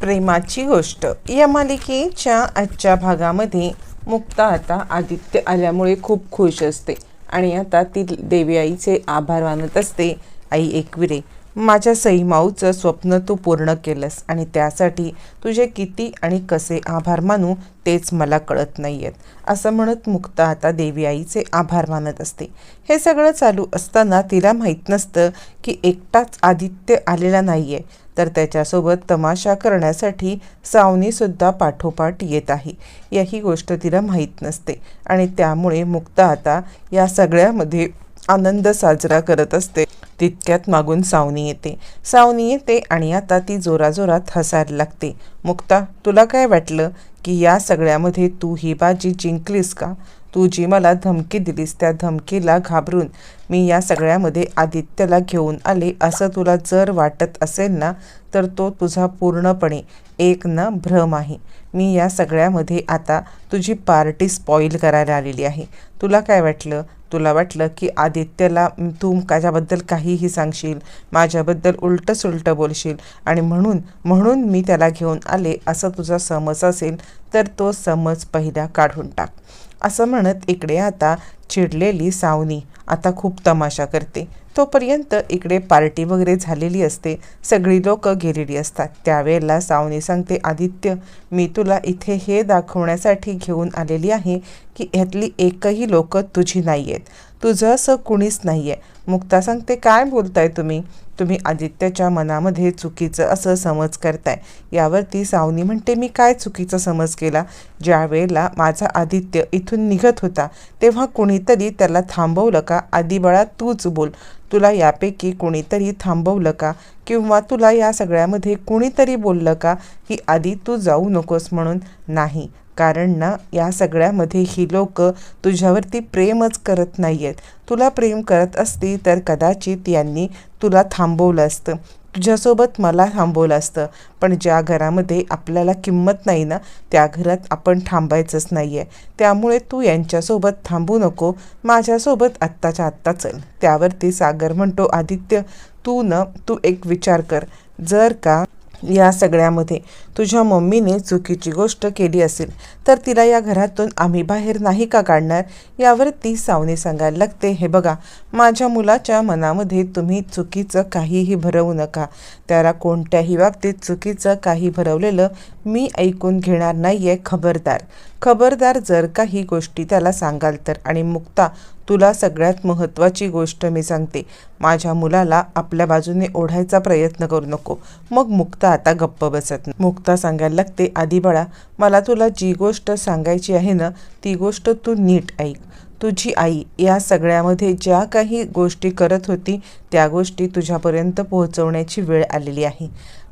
प्रेमाची गोष्ट. या मालिकेच्या आजच्या भागामध्ये मुक्ता आता आदित्य आल्यामुळे खूप खुश असते. आणि आता ती देवी आईचे आभार मानत असते. आई एकविरे माझ्या सईमाऊचं स्वप्न तू पूर्ण केलंस आणि त्यासाठी तुझे किती आणि कसे आभार मानू तेच मला कळत नाही आहेत असं म्हणत मुक्ता आता देवी आईचे आभार मानत असते. हे सगळं चालू असताना तिला माहीत नसतं की एकटाच आदित्य आलेला नाही आहे तर त्याच्यासोबत तमाशा करण्यासाठी सावनीसुद्धा पाठोपाठ येत आहे. याही गोष्ट तिला माहीत नसते. आणि त्यामुळे मुक्ता आता या सगळ्यामध्ये आनंद साजरा करत असते. तितक्यात मागून सावनी येते. सावनी येते आणि आता ती जोराजोरात हसायला लागते. मुक्ता तुला काय वाटलं की या सगळ्यामध्ये तू ही बाजी जिंकलीस का? तू जी मला धमकी दिलीस त्या धमकीला घाबरून मी या सगळ्यामध्ये आदित्यला घेऊन आले. असं तुला जर वाटत असेल ना तर तो तुझा पूर्णपणे एक ना भ्रम आहे. मी या सगळ्यामध्ये आता तुझी पार्टी स्पॉईल करायला आलेली आहे. तुला काय वाटलं? तुला वाटलं की आदित्यला तू माझ्याबद्दल काहीही सांगशील माझ्याबद्दल उलटं सुलटं बोलशील आणि म्हणून म्हणून मी त्याला घेऊन आले असं तुझा समज असेल तर तो समज पहिला काढून टाक. असं म्हणत इकडे आता चिडलेली सावनी आता खूप तमाशा करते. तोपर्यंत इकडे पार्टी वगैरे झालेली असते. सगळी लोक गेलेली असतात. त्यावेळेला सावनी सांगते आदित्य मी तुला इथे हे दाखवण्यासाठी घेऊन आलेली आहे की ह्यातली एकही लोक तुझी नाही आहेत तुझं असं कुणीच नाही आहे मुक्ता सांगते काय बोलताय तुम्ही? तुम्ही आदित्यच्या मनामध्ये चुकीचं असं समज करताय. यावरती सावनी म्हणते मी काय चुकीचा समज केला? ज्या वेळेला माझा आदित्य इथून निघत होता तेव्हा कुणीतरी त्याला थांबवलं का? आदिबाळा तूच बोल. तुला यापैकी कोणीतरी थांबवलं का? किंवा तुला या सगळ्यामध्ये कुणीतरी बोललं का? की आधी तू जाऊ नकोस म्हणून नाही. कारण ना या सगळ्यामध्ये ही लोक तुझ्यावरती प्रेमच करत नाही आहेत तुला प्रेम करत असती तर कदाचित यांनी तुला थांबवलं असतं. तुझ्यासोबत मला थांबवलं असतं. पण ज्या घरामध्ये आपल्याला किंमत नाही ना त्या घरात आपण थांबायचंच नाही आहे त्यामुळे तू यांच्यासोबत थांबू नको. माझ्यासोबत आत्ताच्या आत्ता चल. त्यावरती सागर म्हणतो आदित्य तू न तू एक विचार कर. जर का या सगळ्यामध्ये. तुझ्या मम्मीने चुकीची गोष्ट केली असेल तर तिला या घरातून आम्ही बाहेर नाही का काढणार? यावर ती सावने सांगायला लागते. हे बघा माझ्या मुलाच्या मनामध्ये तुम्ही चुकीचं काहीही भरवू नका. त्याला कोणत्याही बाबतीत चुकीचं काही भरवलेलं मी ऐकून घेणार नाही आहे खबरदार. खबरदार जर काही गोष्टी त्याला सांगाल तर. आणि मुक्ता तुला सगळ्यात महत्त्वाची गोष्ट मी सांगते. माझ्या मुलाला आपल्या बाजूने ओढायचा प्रयत्न करू नको. मग मुक्ता आता गप्प बसत नाही. मुक्ता सांगायला लागते आधी बाळा मला तुला जी गोष्ट सांगायची आहे ना ती गोष्ट तू नीट ऐक. तुझी आई या सगळ्यामध्ये ज्या काही गोष्टी करत होती त्या गोष्टी तुझ्यापर्यंत पोहोचवण्याची वेळ आलेली आहे.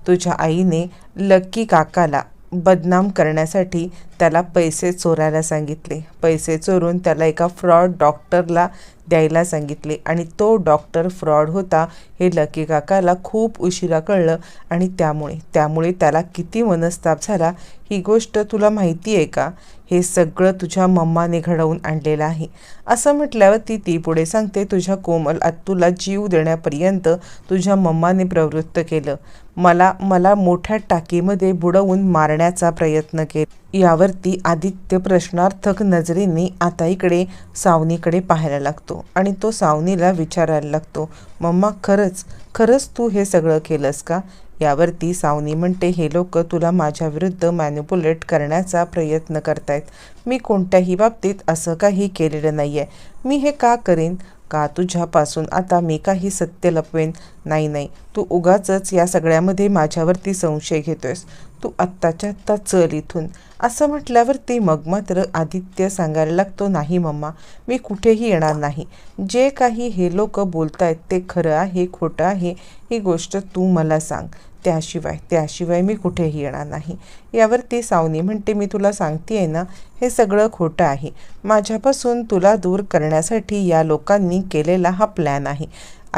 तुझ्या आईने लक्की काकाला बदनाम करण्यासाठी त्याला पैसे चोरायला सांगितले. पैसे चोरून त्याला एका फ्रॉड डॉक्टरला द्यायला सांगितले आणि तो डॉक्टर फ्रॉड होता हे लकी काकाला खूप उशिरा कळलं आणि त्यामुळे त्यामुळे त्याला किती मनस्ताप झाला ही गोष्ट तुला माहिती आहे का? हे सगळं तुझ्या मम्माने घडवून आणलेलं आहे. असं म्हटल्यावर ती ती पुढे सांगते तुझ्या कोमल तुला जीव देण्यापर्यंत तुझ्या मम्माने प्रवृत्त केलं. मला मला मोठ्या टाकीमध्ये बुडवून मारण्याचा प्रयत्न केला. यावरती आदित्य प्रश्नार्थक नजरेने आता इकडे सावनीकडे पाहायला लागतो आणि तो सावनीला विचारायला लागतो मम्मा खरंच खरंच तू हे सगळं केलंस का? यावरती सावनी म्हणते हे लोक तुला माझ्याविरुद्ध मॅन्युपुलेट करण्याचा प्रयत्न करतायत. मी कोणत्याही बाबतीत असं काही केलेलं नाही आहे मी हे का करेन? का? तुझ्यापासून आता मी काही सत्य लपवेन? नाही नाही. तू उगाचच या सगळ्यामध्ये माझ्यावरती संशय घेतोयस. तू आत्ताच्या आत्ता चल इथून. असं म्हटल्यावरती मग मात्र आदित्य सांगायला लागतो नाही मम्मा मी कुठेही येणार नाही. जे काही हे लोक बोलत आहेत ते खरं आहे खोटं आहे ही गोष्ट तू मला सांग. त्याशिवाय त्याशिवाय मी कुठेही येणार नाही. यावरती सावनी म्हणते मी तुला सांगते आहे ना हे सगळं खोटं आहे. माझ्यापासून तुला दूर करण्यासाठी या लोकांनी केलेला हा प्लॅन आहे.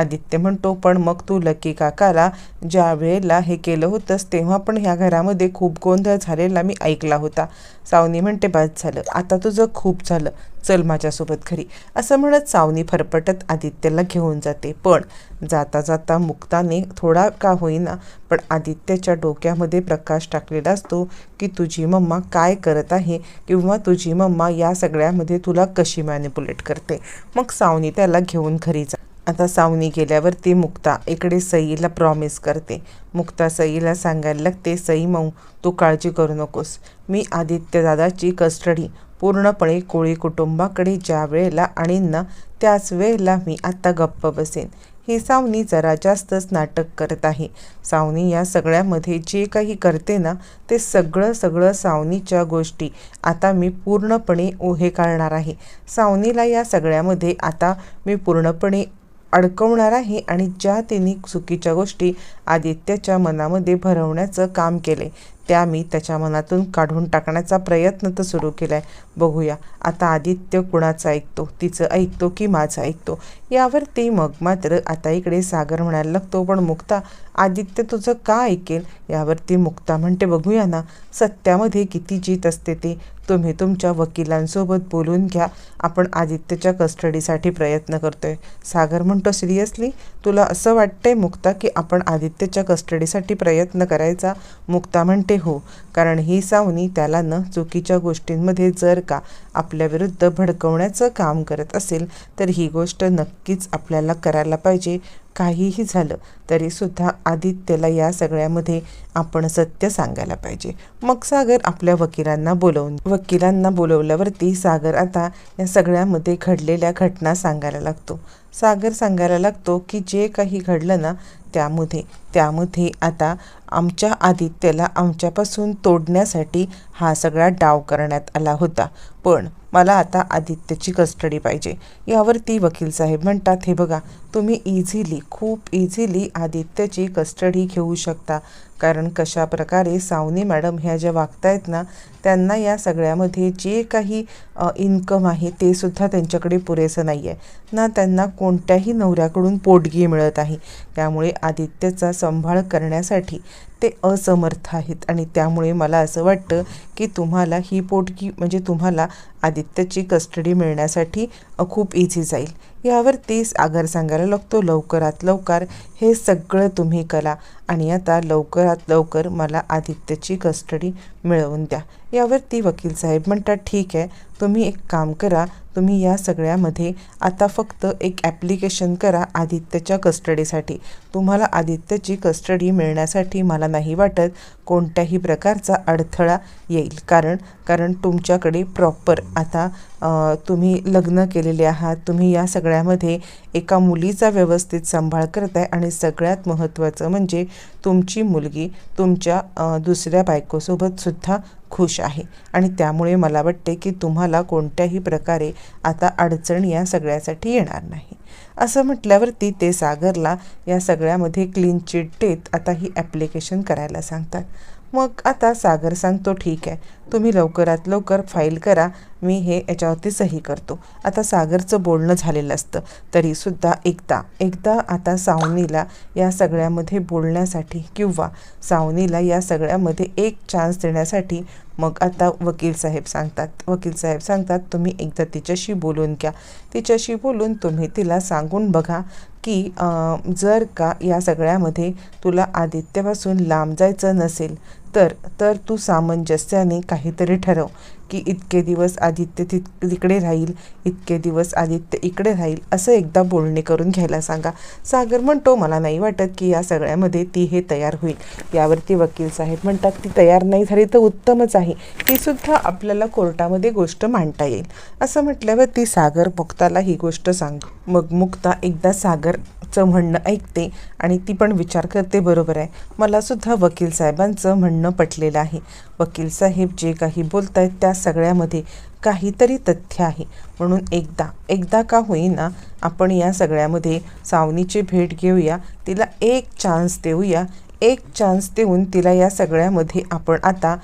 आदित्य म्हणतो पण मग तू लकी काकाला ज्या वेळेला हे केलं होतंस तेव्हा पण ह्या घरामध्ये खूप गोंधळ झालेला मी ऐकला होता. सावनी म्हणते बाद झालं. आता तुझं खूप झालं. चल माझ्यासोबत घरी. असं म्हणत सावनी फरफटत आदित्यला घेऊन जाते. पण जाता जाता मुक्ताने थोडा का होईना पण आदित्यच्या डोक्यामध्ये प्रकाश टाकलेला असतो की तुझी मम्मा काय करत आहे किंवा तुझी मम्मा या सगळ्यामध्ये तुला कशी मॅनिपुलेट करते? मग सावनी त्याला घेऊन घरी जा आता सावनी गेल्यावर ती मुक्ता इकडे सईला प्रॉमिस करते. मुक्ता सईला सांगायला लागते सई मऊ तू काळजी करू नकोस. मी आदित्यदादाची कस्टडी पूर्णपणे कोळी कुटुंबाकडे ज्या वेळेला आणीन ना त्याच वेळेला मी आत्ता गप्प बसेन. ही सावनी जरा जास्तच नाटक करत आहे. सावनी या सगळ्यामध्ये जे काही करते ना ते सगळं सगळं सावनीच्या गोष्टी. आता मी पूर्णपणे ओहे काढणार आहे. सावनीला या सगळ्यामध्ये आता मी पूर्णपणे अडकवणार आहे आणि ज्या तिने चुकीच्या गोष्टी आदित्यच्या मनामध्ये भरवण्याचं काम केले त्या मी त्याच्या मनातून काढून टाकण्याचा प्रयत्न तर सुरू केला आहे बघूया आता आदित्य कुणाचं ऐकतो? तिचं ऐकतो की माझं ऐकतो? यावरती मग मात्र आता इकडे सागर म्हणायला लागतो पण मुक्ता आदित्य तुझं का ऐकेल? यावरती मुक्ता म्हणते बघूया ना सत्यामध्ये किती जीत असते ती. तुम्ही तुमच्या वकिलांसोबत बोलून घ्या. आपण आदित्यच्या कस्टडीसाठी प्रयत्न करतोय. सागर म्हणतो सिरियसली? तुला असं वाटतंय मुक्ता की आपण आदित्यच्या कस्टडीसाठी प्रयत्न करायचा? मुक्ता म्हणते हो. कारण ही सावनी त्याला न चुकीच्या गोष्टींमध्ये जर का आपल्याविरुद्ध भडकवण्याचं काम करत असेल तर ही गोष्ट नक्की नक्कीच आपल्याला करायला पाहिजे. काहीही झालं तरीसुद्धा आदित्यला या सगळ्यामध्ये आपण सत्य सांगायला पाहिजे. मग सागर आपल्या वकिलांना बोलवून वकिलांना बोलवल्यावरती सागर आता या सगळ्यामध्ये घडलेल्या घटना सांगायला लागतो. सागर सांगायला लागतो की जे काही घडलं ना त्यामध्ये त्यामध्ये आता आमच्या आदित्यला आमच्यापासून तोडण्यासाठी हा सगळा डाव करण्यात आला होता. पण मला आता आदित्यची कस्टडी पाहिजे. यावरती वकील साहेब म्हणतात हे बघा तुम्ही इझिली खूप इझिली आदित्यची कस्टडी घेऊ शकता. कारण कशा प्रकारे सावनी मॅडम ह्या ज्या वागतायत ना त्यांना या सगळ्यामध्ये जे काही इन्कम आहे ते सुद्धा त्यांच्याकडे पुरेसं नाही आहे ना त्यांना कोणत्याही नवऱ्याकडून पोटगी मिळत आहे. त्यामुळे आदित्यचा सांभाळ करण्यासाठी ते असमर्थ आहेत. आणि त्यामुळे मला असं वाटतं की तुम्हाला ही पोटगी म्हणजे तुम्हाला आदित्यची कस्टडी मिळण्यासाठी खूप इझी जाईल. यावर तेच आगार सांगायला लागतो. लवकरात लवकर हे सगळं तुम्ही करा. आणि आता लवकर लवकरात लवकर मला आदित्यची कस्टडी मिळवून द्या. यावर ती वकील साहेब म्हणतात ठीक आहे तुम्ही एक काम करा तुम्ही या सगळ्यामध्ये आता फक्त एक ॲप्लिकेशन करा आदित्यच्या कस्टडीसाठी तुम्हाला आदित्यची कस्टडी मिळण्यासाठी मला नाही वाटत कोणत्याही प्रकारचा अडथळा येईल. कारण कारण तुमच्याकडे प्रॉपर आता तुम्ही लग्न केलेले आहात तुम्ही या सगळ्यामध्ये एका मुलीचा व्यवस्थित सांभाळ करताय आणि सगळ्यात महत्त्वाचं म्हणजे तुमची मुलगी तुमच्या दुसऱ्या बायकोसोबतसुद्धा खुश आहे. आणि त्यामुळे मला वाटते की तुम्हाला कोणत्याही प्रकारे आता अडचण या सगळ्यासाठी येणार नाही. असं म्हटल्यावरती ते सागरला या सगळ्यामध्ये क्लीन चिट देत आता ही ॲप्लिकेशन करायला सांगतात. मग आता सागर सांगतो ठीक आहे. तुम्ही लवकरात लवकर फाईल करा. मी हे याच्यावरती सही करतो. आता सागरचं बोलणं झालेलं असतं. तरीसुद्धा एकदा एकदा आता सावनीला या सगळ्यामध्ये बोलण्यासाठी किंवा सावनीला या सगळ्यामध्ये एक चान्स देण्यासाठी मग आता वकील साहेब सांगतात. वकील साहेब सांगतात तुम्ही एकदा तिच्याशी बोलून घ्या. तिच्याशी बोलून तुम्ही तिला सांगून बघा की जर का या सगळ्यामध्ये तुला आदित्यपासून लांब जायचं नसेल तर तर तू सामंजस्याने काहीतरी ठरव. की इतके दिवस आदित्य तित तिकडे राहील इतके दिवस आदित्य इकडे राहील असं एकदा बोलणे करून घ्यायला सांगा. सागर म्हणतो मला नाही वाटत की या सगळ्यामध्ये ती हे तयार होईल. यावरती वकील साहेब म्हणतात ती तयार नाही झाली तर उत्तमच आहे. ही सुद्धा आपल्याला कोर्टामध्ये गोष्ट मांडता येईल. असं म्हटल्यावर ती सागर मुक्ताला ही गोष्ट सांग मग मुक्ता एकदा सागरचं म्हणणं ऐकते आणि ती पण विचार करते बरोबर आहे. मला सुद्धा वकील साहेबांचं म्हणणं पटलेलं आहे. वकील साहेब जे काही बोलत आहेत त्या सगळ्यामध्ये काहीतरी तथ्य आहे. म्हणून एकदा एकदा का होईना आपण या सगळ्यामध्ये सावनीची भेट घेऊया. तिला एक चान्स देऊया. एक चान्स देऊन तिला या सगळ्यामध्ये आपण आता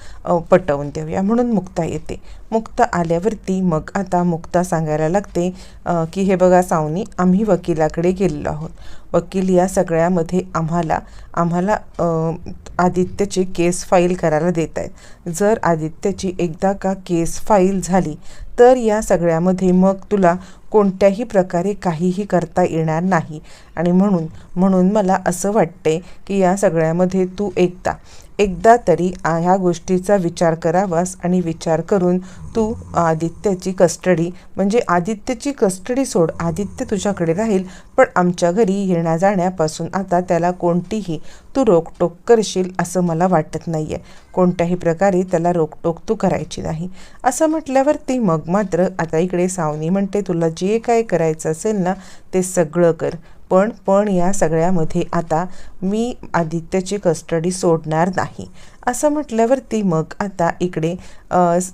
पटवून देऊया. म्हणून मुक्ता येते. मुक्ता आल्यावरती मग आता मुक्ता सांगायला लागते की हे बघा सावनी आम्ही वकिलाकडे गेलेलो आहोत. वकील या सगळ्यामध्ये आम्हाला आम्हाला आदित्यची केस फाईल करायला देत आहेत जर आदित्यची एकदा का केस फाईल झाली तर या सगळ्यामध्ये मग तुला कोणत्याही प्रकारे काहीही करता येणार नाही. आणि म्हणून म्हणून मला असं वाटते की या सगळ्यामध्ये तू एकदा एकदा तरी ह्या गोष्टीचा विचार करावास आणि विचार करून तू आदित्यची कस्टडी म्हणजे आदित्यची कस्टडी सोड आदित्य तुझ्याकडे राहील पण आमच्या घरी येण्या जाण्यापासून आता त्याला कोणतीही तू रोकटोक करशील असं मला वाटत नाही आहे कोणत्याही प्रकारे त्याला रोकटोक तू करायची नाही. असं म्हटल्यावरती मग मात्र आता इकडे सावनी म्हणते तुला जे काय करायचं असेल ना ते सगळं कर. पण पण या सगळ्यामध्ये आता मी आदित्यची कस्टडी सोडणार नाही. असं म्हटल्यावरती मग आता इकडे स-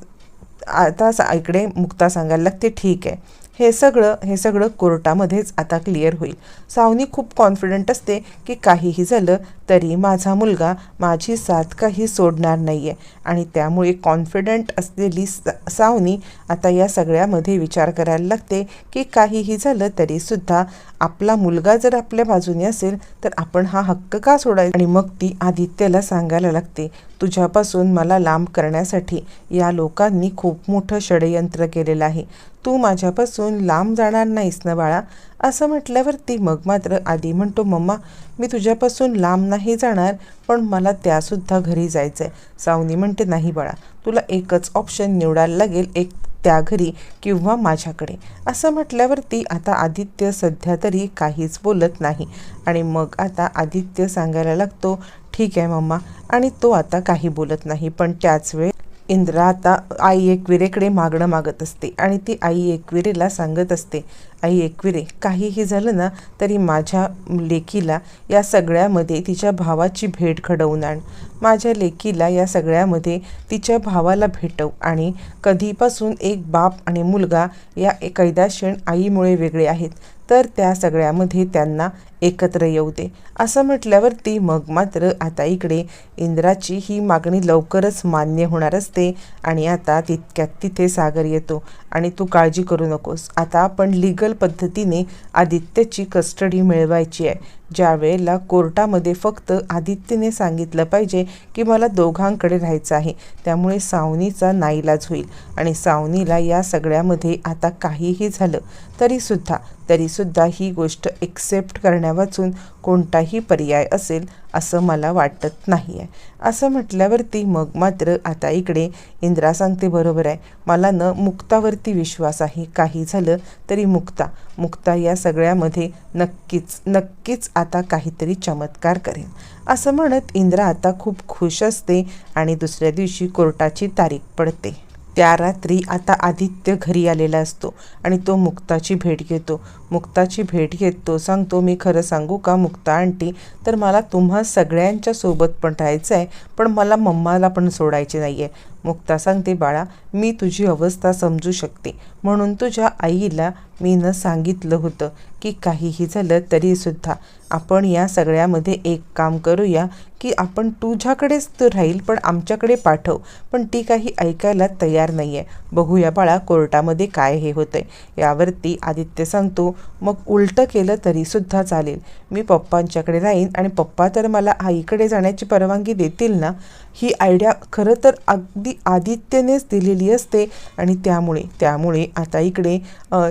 आता सा- इकडे मुक्ता सांगायला लागते ठीक आहे. हे सगळं हे सगळं कोर्टामध्येच आता क्लिअर होईल. सावनी खूप कॉन्फिडंट असते की काहीही झालं तरी माझा मुलगा माझी साथ काही सोडणार नाही आहे आणि त्यामुळे कॉन्फिडंट असलेली सा सावनी आता या सगळ्यामध्ये विचार करायला लागते की काहीही झालं तरीसुद्धा आपला मुलगा जर आपल्या बाजूने असेल तर आपण हा हक्क का सोडायचा? आणि मग ती आदित्यला सांगायला लागते तुझ्यापासून मला लांब करण्यासाठी या लोकांनी खूप मोठं षडयंत्र केलेलं आहे. तू माझ्यापासून लांब जाणार नाहीस ना बाळा. असं म्हटल्यावरती मग मात्र आधी म्हणतो मम्मा मी तुझ्यापासून लांब नाही जाणार पण मला त्यासुद्धा घरी जायचं आहे सावनी म्हणते नाही बाळा तुला एकच ऑप्शन निवडायला लागेल एक त्या घरी किंवा माझ्याकडे. असं म्हटल्यावरती आता आदित्य सध्या तरी काहीच बोलत नाही. आणि मग आता आदित्य सांगायला लागतो ठीक आहे मम्मा. आणि तो आता काही बोलत नाही पण त्याच वेळ इंद्रा आता आई एकविरेकडे मागणं मागत असते आणि ती आई एकविरेला सांगत असते आई एकविरे काहीही झालं ना तरी माझ्या लेकीला या सगळ्यामध्ये तिच्या भावाची भेट घडवून आण. माझ्या लेकीला या सगळ्यामध्ये तिच्या भावाला भेटव आणि कधीपासून एक बाप आणि मुलगा या कैदाशण आईमुळे वेगळे आहेत तर त्या सगळ्यामध्ये त्यांना एकत्र येऊ दे. असं म्हटल्यावरती मग मात्र आता इकडे इंद्राची ही मागणी लवकरच मान्य होणार असते आणि आता तितक्यात तिथे सागर येतो आणि तू काळजी करू नकोस. आता आपण लिगल पद्धतीने आदित्यची कस्टडी मिळवायची आहे. ज्या वेळेला कोर्टामध्ये फक्त आदित्यने सांगितलं पाहिजे की मला दोघांकडे राहायचं आहे त्यामुळे सावनीचा नाईलाज होईल. आणि सावनीला या सगळ्यामध्ये आता काहीही झालं तरीसुद्धा तरीसुद्धा ही गोष्ट एक्सेप्ट करण्यावाचून कोणताही पर्याय असेल असं मला वाटत नाही आहे असं म्हटल्यावरती मग मात्र आता इकडे इंद्रा सांगते बरोबर आहे. मला न मुक्तावरती विश्वास आहे काही झालं तरी मुक्ता मुक्ता या सगळ्यामध्ये नक्कीच नक्कीच आता काहीतरी चमत्कार करेल. असं म्हणत इंद्रा आता खूप खुश असते आणि दुसऱ्या दिवशी कोर्टाची तारीख पडते. त्या रात्री आता आदित्य घरी आलेला असतो आणि तो मुक्ताची भेट घेतो. मुक्ताची भेट घेत. तो सांगतो मी खरं सांगू का मुक्ता आंटी? तर मला तुम्हा सगळ्यांच्या सोबत पण राहायचं आहे पण मला मम्माला पण सोडायचे नाही आहे मुक्ता सांगते बाळा मी तुझी अवस्था समजू शकते. म्हणून तुझ्या आईला मी न सांगितलं होतं की काहीही झालं तरीसुद्धा आपण या सगळ्यामध्ये एक काम करूया की आपण तुझ्याकडेच तर राहील पण आमच्याकडे पाठव. पण ती काही ऐकायला तयार नाही आहे बघूया बाळा कोर्टामध्ये काय हे होतं आहे यावरती आदित्य सांगतो मग उलटं केलं तरीसुद्धा चालेल. मी पप्पांच्याकडे राहीन आणि पप्पा तर मला आईकडे जाण्याची परवानगी देतील ना ही आयडिया खरं तर अगदी आदित्यनेच दिलेली असते. आणि त्यामुळे त्यामुळे आता इकडे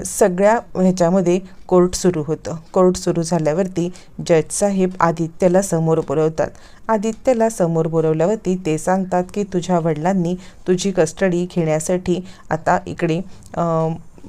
सगळ्या ह्याच्यामध्ये कोर्ट सुरू होतं. कोर्ट सुरू झाल्यावरती जज साहेब आदित्यला समोर बोलवतात. आदित्यला समोर बोलवल्यावरती ते सांगतात की तुझ्या वडिलांनी तुझी कस्टडी घेण्यासाठी आता इकडे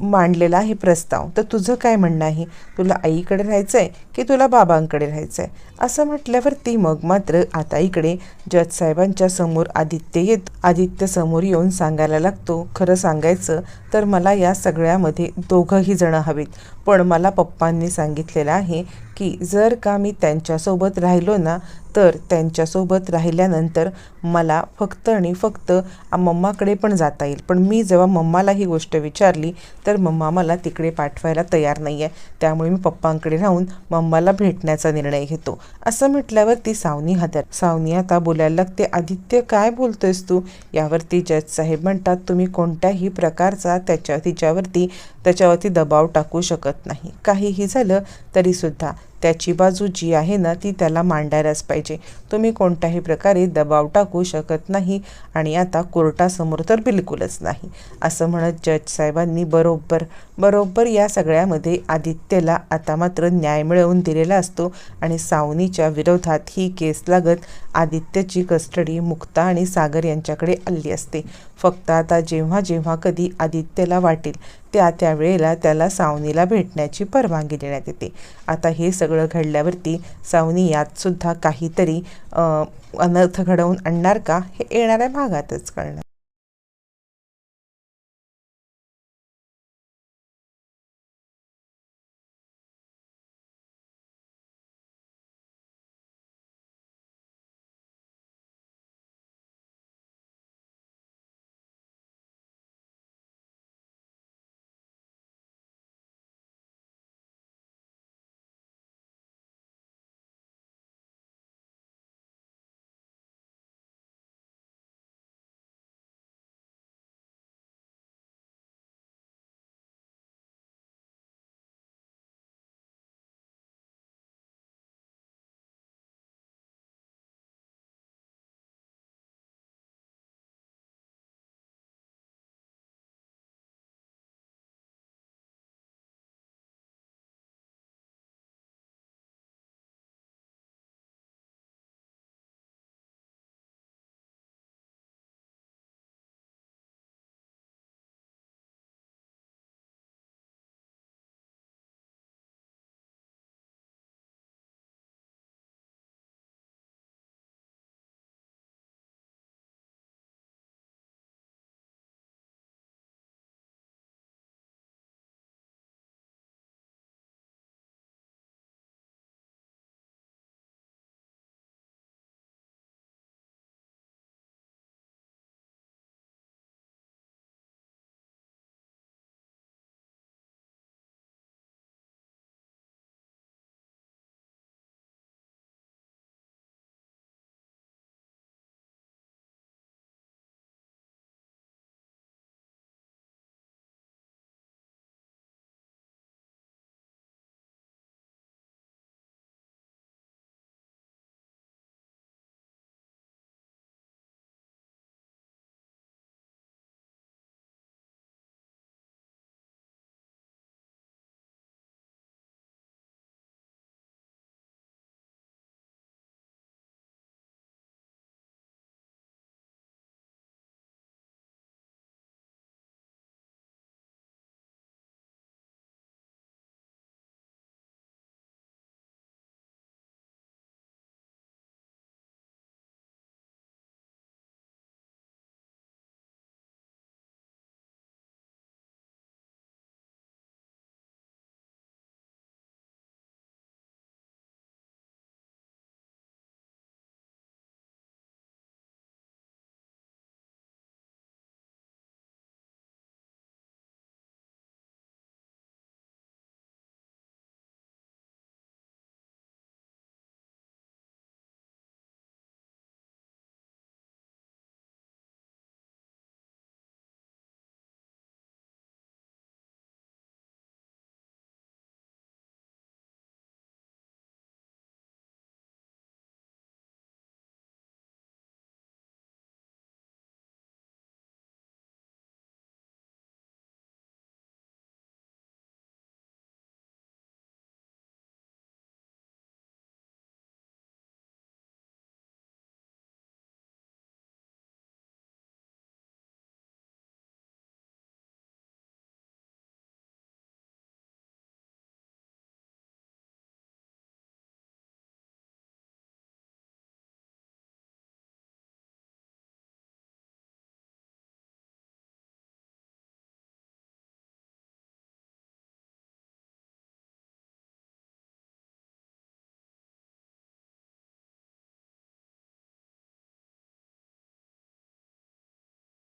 मांडलेला आहे प्रस्ताव. तर तुझं काय म्हणणं आहे? तुला आईकडे राहायचं आहे की तुला बाबांकडे राहायचं आहे असं म्हटल्यावरती मग मात्र आता इकडे जज साहेबांच्या समोर आदित्य येत आदित्य समोर येऊन सांगायला लागतो खरं सांगायचं तर मला या सगळ्यामध्ये दोघंही जणं हवीत. पण मला पप्पांनी सांगितलेलं आहे की जर का मी त्यांच्यासोबत राहिलो ना तर त्यांच्यासोबत राहिल्यानंतर मला फक्त आणि फक्त मम्माकडे पण जाता येईल. पण मी जेव्हा मम्माला ही गोष्ट विचारली तर मम्मा मला तिकडे पाठवायला तयार नाही आहे त्यामुळे मी पप्पांकडे राहून मम्माला भेटण्याचा निर्णय घेतो. असं म्हटल्यावर ती सावनी हादर. सावनी आता बोलायला लागते आदित्य काय बोलतोयस तू? यावरती जज साहेब म्हणतात तुम्ही कोणत्याही प्रकारचा त्याच्या तिच्यावरती त्याच्यावरती दबाव टाकू शकत नाही. काहीही झालं तरीसुद्धा त्याची बाजू जी आहे ना ती त्याला मांडायलाच पाहिजे. तुम्ही कोणत्याही प्रकारे दबाव टाकू शकत नाही आणि आता कोर्टासमोर तर बिलकुलच नाही. असं म्हणत जज साहेबांनी बरोबर बरोबर या सगळ्यामध्ये आदित्यला आता मात्र न्याय मिळवून दिलेला असतो आणि सावनीच्या विरोधात ही केस लागत आदित्यची कस्टडी मुक्ता आणि सागर यांच्याकडे आली असते. फक्त आता जेव्हा जेव्हा कधी आदित्यला वाटेल त्या त्या वेळेला त्याला सावनीला भेटण्याची परवानगी देण्यात येते. आता हे सगळं घडल्यावरती सावनी यातसुद्धा काहीतरी अनर्थ घडवून आणणार का हे येणाऱ्या भागातच कळणार.